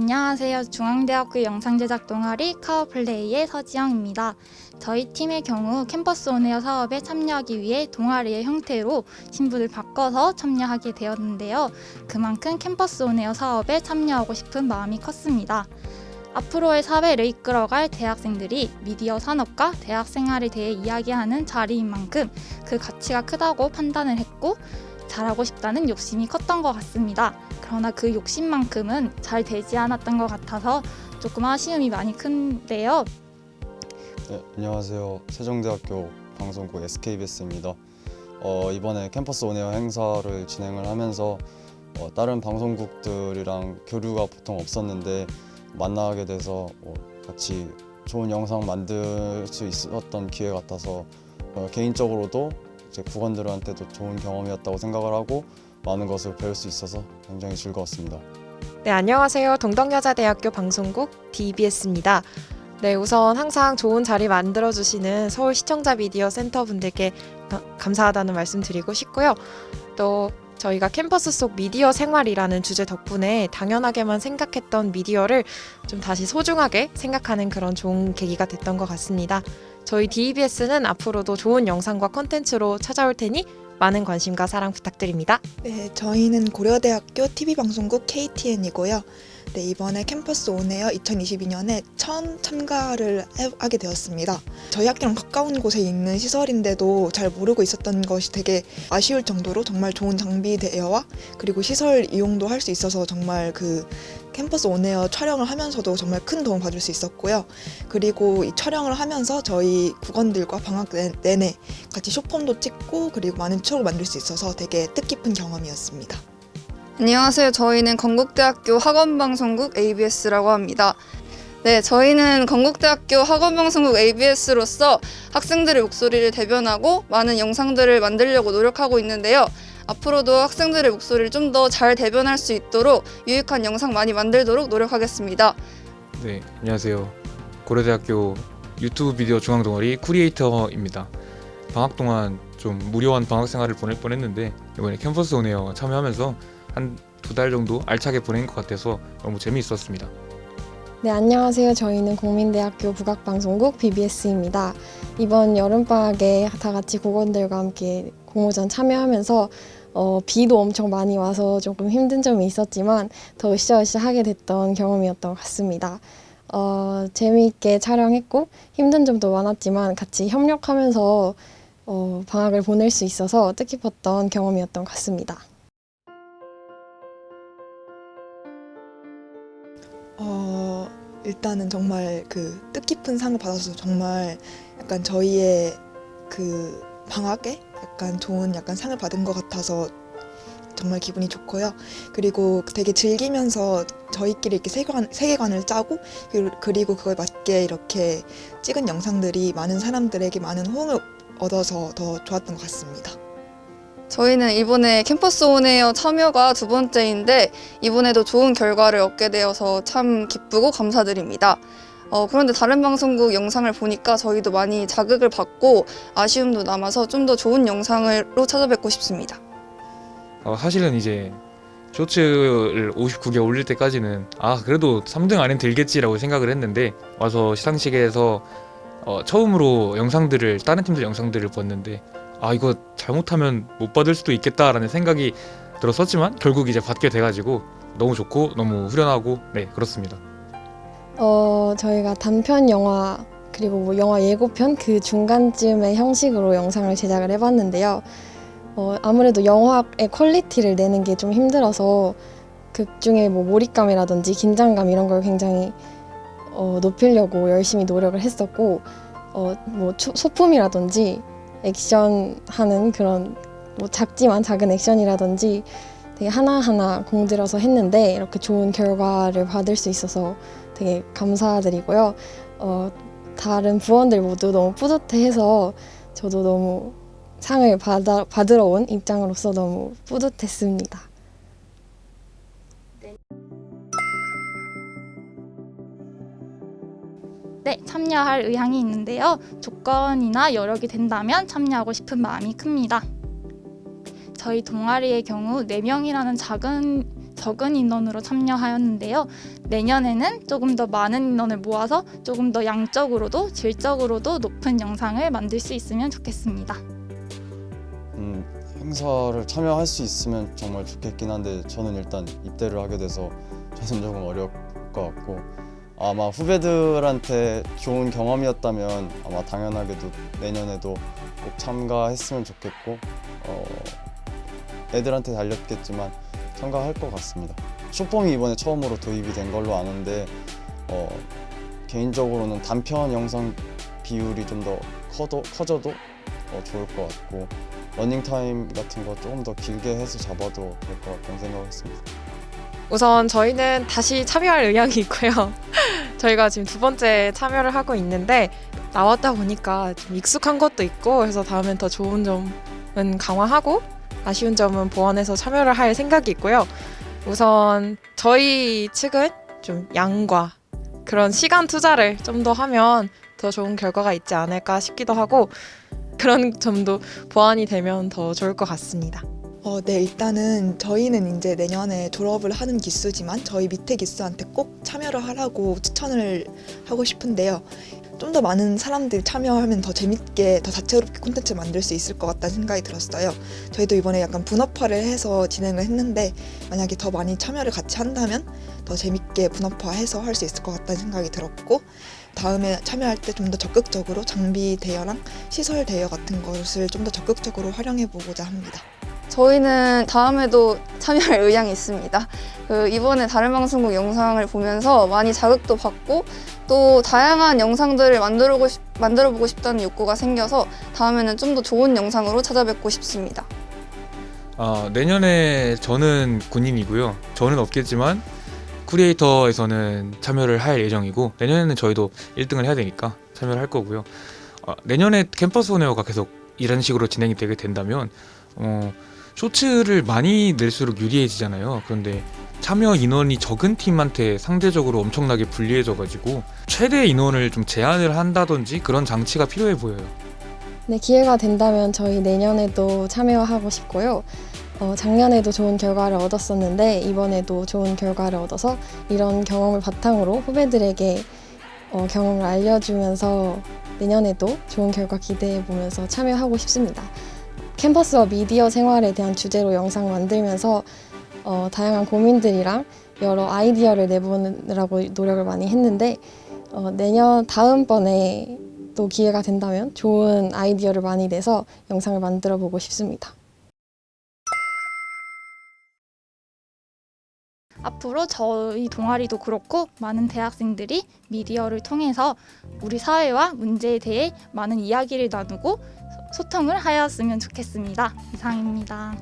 안녕하세요. 중앙대학교 영상제작 동아리 카오플레이의 서지영입니다. 저희 팀의 경우 캠퍼스 온에어 사업에 참여하기 위해 동아리의 형태로 신분을 바꿔서 참여하게 되었는데요. 그만큼 캠퍼스 온에어 사업에 참여하고 싶은 마음이 컸습니다. 앞으로의 사회를 이끌어갈 대학생들이 미디어 산업과 대학 생활에 대해 이야기하는 자리인 만큼 그 가치가 크다고 판단을 했고 잘하고 싶다는 욕심이 컸던 것 같습니다. 그러나 그 욕심만큼은 잘 되지 않았던 것 같아서 조금 아쉬움이 많이 큰데요. 네, 안녕하세요. 세종대학교 방송국 SKBS입니다. 어, 이번에 캠퍼스 온에어 행사를 진행을 하면서 어, 다른 방송국들이랑 교류가 보통 없었는데 만나게 돼서 어, 같이 좋은 영상 만들 수 있었던 기회 같아서 어, 개인적으로도 제 국원들한테도 좋은 경험이었다고 생각을 하고 많은 것을 배울 수 있어서 굉장히 즐거웠습니다. 네, 안녕하세요. 동덕여자대학교 방송국 DBS입니다. 네, 우선 항상 좋은 자리 만들어 주시는 서울 시청자 미디어 센터 분들께 가- 감사하다는 말씀 드리고 싶고요. 또 저희가 캠퍼스 속 미디어 생활이라는 주제 덕분에 당연하게만 생각했던 미디어를 좀 다시 소중하게 생각하는 그런 좋은 계기가 됐던 것 같습니다. 저희 DBS는 앞으로도 좋은 영상과 콘텐츠로 찾아올 테니 많은 관심과 사랑 부탁드립니다. 네, 저희는 고려대학교 TV방송국 KTN이고요. 네, 이번에 캠퍼스 온에어 2022년에 처음 참가를 해- 하게 되었습니다. 저희 학교랑 가까운 곳에 있는 시설인데도 잘 모르고 있었던 것이 되게 아쉬울 정도로 정말 좋은 장비 대여와 그리고 시설 이용도 할 수 있어서 정말 그 캠퍼스 온에어 촬영을 하면서도 정말 큰 도움 받을 수 있었고요. 그리고 이 촬영을 하면서 저희 국원들과 방학 내- 내내 같이 쇼폼도 찍고 그리고 많은 추억을 만들 수 있어서 되게 뜻깊은 경험이었습니다. 안녕하세요. 저희는 건국대학교 학원방송국 ABS라고 합니다. 네, 저희는 건국대학교 학원방송국 ABS로서 학생들의 목소리를 대변하고 많은 영상들을 만들려고 노력하고 있는데요. 앞으로도 학생들의 목소리를 좀 더 잘 대변할 수 있도록 유익한 영상 많이 만들도록 노력하겠습니다. 네, 안녕하세요. 고려대학교 유튜브 비디오 중앙 동아리 쿠리에이터입니다. 방학 동안 좀 무료한 방학 생활을 보낼 뻔했는데 이번에 캠퍼스 온에어 참여하면서 한 두 달 정도 알차게 보낸 것 같아서 너무 재미있었습니다. 네, 안녕하세요. 저희는 국민대학교 국악방송국 BBS입니다. 이번 여름방학에 다 같이 국원들과 함께 공모전 참여하면서 어, 비도 엄청 많이 와서 조금 힘든 점이 있었지만 더 으쌰으쌰 하게 됐던 경험이었던 것 같습니다. 어, 재미있게 촬영했고 힘든 점도 많았지만 같이 협력하면서 어, 방학을 보낼 수 있어서 뜻깊었던 경험이었던 것 같습니다. 일단은 정말 그 뜻깊은 상을 받아서 정말 약간 저희의 그 방학에 약간 좋은 약간 상을 받은 것 같아서 정말 기분이 좋고요. 그리고 되게 즐기면서 저희끼리 이렇게 세계관, 세계관을 짜고 그- 그리고 그거에 맞게 이렇게 찍은 영상들이 많은 사람들에게 많은 호응을 얻어서 더 좋았던 것 같습니다. 저희는 이번에 캠퍼스 온에어 참여가 두 번째인데 이번에도 좋은 결과를 얻게 되어서 참 기쁘고 감사드립니다. 어, 그런데 다른 방송국 영상을 보니까 저희도 많이 자극을 받고 아쉬움도 남아서 좀 더 좋은 영상으로 찾아뵙고 싶습니다. 어, 사실은 이제 쇼츠를 59개 올릴 때까지는 아 그래도 3등 안엔 들겠지라고 생각을 했는데 와서 시상식에서 어, 처음으로 영상들을 다른 팀들 영상들을 봤는데 아 이거 잘못하면 못 받을 수도 있겠다라는 생각이 들었었지만 결국 이제 받게 돼가지고 너무 좋고 너무 후련하고 네 그렇습니다. 어, 저희가 단편 영화 그리고 뭐 영화 예고편 그 중간쯤의 형식으로 영상을 제작을 해봤는데요. 어, 아무래도 영화의 퀄리티를 내는 게 좀 힘들어서 극 중에 뭐 몰입감이라든지 긴장감 이런 걸 굉장히 어, 높이려고 열심히 노력을 했었고 어, 뭐 초- 소품이라든지 액션 하는 그런 뭐 작지만 작은 액션이라든지 되게 하나하나 공들여서 했는데 이렇게 좋은 결과를 받을 수 있어서 되게 감사드리고요. 어, 다른 부원들 모두 너무 뿌듯해해서 저도 너무 상을 받아, 받으러 온 입장으로서 너무 뿌듯했습니다. 네, 참여할 의향이 있는데요. 조건이나 여력이 된다면 참여하고 싶은 마음이 큽니다. 저희 동아리의 경우 4명이라는 작은 적은 인원으로 참여하였는데요. 내년에는 조금 더 많은 인원을 모아서 조금 더 양적으로도 질적으로도 높은 영상을 만들 수 있으면 좋겠습니다. 음, 행사를 참여할 수 있으면 정말 좋겠긴 한데 저는 일단 입대를 하게 돼서 조금 어려울 것 같고 아마 후배들한테 좋은 경험이었다면 아마 당연하게도 내년에도 꼭 참가했으면 좋겠고 어, 애들한테 달렸겠지만 참가할 것 같습니다. 쇼폼이 이번에 처음으로 도입이 된 걸로 아는데 어, 개인적으로는 단편 영상 비율이 좀 더 커져도 어, 좋을 것 같고 러닝 타임 같은 거 조금 더 길게 해서 잡아도 될 것 같다는 생각했습니다. 우선 저희는 다시 참여할 의향이 있고요. 저희가 지금 두 번째 참여를 하고 있는데 나왔다 보니까 좀 익숙한 것도 있고 그래서 다음엔 더 좋은 점은 강화하고 아쉬운 점은 보완해서 참여를 할 생각이 있고요. 우선 저희 측은 좀 양과 그런 시간 투자를 좀 더 하면 더 좋은 결과가 있지 않을까 싶기도 하고 그런 점도 보완이 되면 더 좋을 것 같습니다. 어, 네, 일단은 저희는 이제 내년에 졸업을 하는 기수지만 저희 밑에 기수한테 꼭 참여를 하라고 추천을 하고 싶은데요. 좀 더 많은 사람들이 참여하면 더 재밌게, 더 다채롭게 콘텐츠 만들 수 있을 것 같다는 생각이 들었어요. 저희도 이번에 약간 분업화를 해서 진행을 했는데 만약에 더 많이 참여를 같이 한다면 더 재밌게 분업화해서 할 수 있을 것 같다는 생각이 들었고 다음에 참여할 때 좀 더 적극적으로 장비 대여랑 시설 대여 같은 것을 좀 더 적극적으로 활용해 보고자 합니다. 저희는 다음에도 참여할 의향이 있습니다. 그 이번에 다른 방송국 영상을 보면서 많이 자극도 받고 또 다양한 영상들을 만들고 싶, 만들어 보고 싶다는 욕구가 생겨서 다음에는 좀 더 좋은 영상으로 찾아뵙고 싶습니다. 아, 내년에 저는 군인이고요. 저는 없겠지만 쿠리에이터에서는 참여를 할 예정이고 내년에는 저희도 1등을 해야 되니까 참여를 할 거고요. 아, 내년에 캠퍼스 오네어가 계속 이런 식으로 진행이 되게 된다면 어, 쇼츠를 많이 낼수록 유리해지잖아요. 그런데 참여 인원이 적은 팀한테 상대적으로 엄청나게 불리해져가지고 최대 인원을 좀 제한을 한다든지 그런 장치가 필요해 보여요. 네, 기회가 된다면 저희 내년에도 참여하고 싶고요. 어, 작년에도 좋은 결과를 얻었었는데 이번에도 좋은 결과를 얻어서 이런 경험을 바탕으로 후배들에게 어, 경험을 알려주면서 내년에도 좋은 결과 기대해 보면서 참여하고 싶습니다. 캠퍼스와 미디어 생활에 대한 주제로 영상 만들면서 어, 다양한 고민들이랑 여러 아이디어를 내보느라고 노력을 많이 했는데 어, 내년 다음번에 또 기회가 된다면 좋은 아이디어를 많이 내서 영상을 만들어 보고 싶습니다. 앞으로 저희 동아리도 그렇고 많은 대학생들이 미디어를 통해서 우리 사회와 문제에 대해 많은 이야기를 나누고 소- 소통을 하였으면 좋겠습니다. 이상입니다.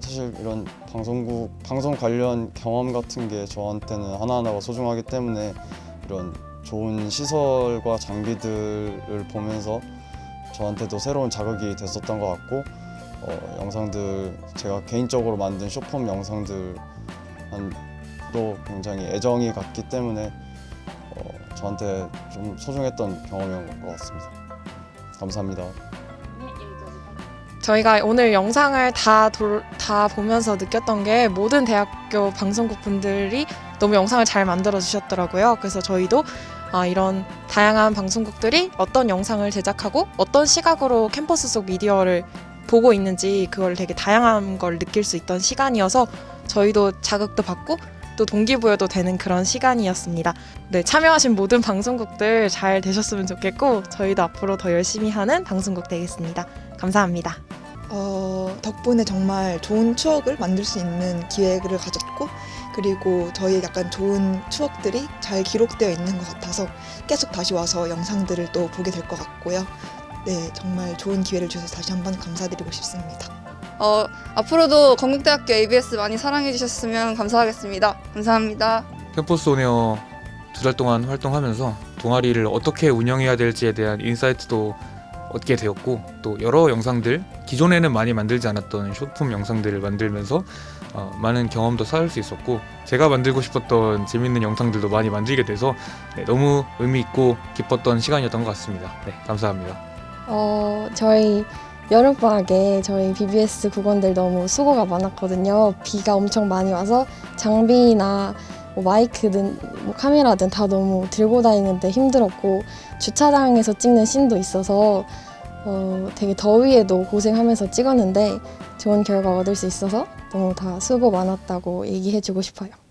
사실 이런 방송국 방송 관련 경험 같은 게 저한테는 하나하나가 소중하기 때문에 이런 좋은 시설과 장비들을 보면서 저한테도 새로운 자극이 됐었던 것 같고 어, 영상들 제가 개인적으로 만든 쇼폼 영상들 도 굉장히 애정이 갔기 때문에 어, 저한테 좀 소중했던 경험인 것 같습니다. 감사합니다. 저희가 오늘 영상을 다, 돌, 다 보면서 느꼈던 게 모든 대학교 방송국 분들이 너무 영상을 잘 만들어 주셨더라고요. 그래서 저희도 아, 이런 다양한 방송국들이 어떤 영상을 제작하고 어떤 시각으로 캠퍼스 속 미디어를 보고 있는지 그걸 되게 다양한 걸 느낄 수 있던 시간이어서 저희도 자극도 받고 또 동기부여도 되는 그런 시간이었습니다. 네, 참여하신 모든 방송국들 잘 되셨으면 좋겠고 저희도 앞으로 더 열심히 하는 방송국 되겠습니다. 감사합니다. 어, 덕분에 정말 좋은 추억을 만들 수 있는 기회를 가졌고 그리고 저희의 약간 좋은 추억들이 잘 기록되어 있는 것 같아서 계속 다시 와서 영상들을 또 보게 될 것 같고요. 네, 정말 좋은 기회를 주셔서 다시 한번 감사드리고 싶습니다. 어, 앞으로도 건국대학교 ABS 많이 사랑해 주셨으면 감사하겠습니다. 감사합니다. 캠퍼스 오네어 두 달 동안 활동하면서 동아리를 어떻게 운영해야 될지에 대한 인사이트도 얻게 되었고 또 여러 영상들 기존에는 많이 만들지 않았던 쇼폼 영상들을 만들면서 어, 많은 경험도 쌓을 수 있었고 제가 만들고 싶었던 재밌는 영상들도 많이 만들게 돼서 네, 너무 의미 있고 기뻤던 시간이었던 것 같습니다. 네, 감사합니다. 어, 저희 여름방학에 저희 BBS 국원들 너무 수고가 많았거든요. 비가 엄청 많이 와서 장비나 뭐 마이크든 뭐 카메라든 다 너무 들고 다니는데 힘들었고 주차장에서 찍는 씬도 있어서 어, 되게 더위에도 고생하면서 찍었는데 좋은 결과 얻을 수 있어서 너무 다 수고 많았다고 얘기해주고 싶어요.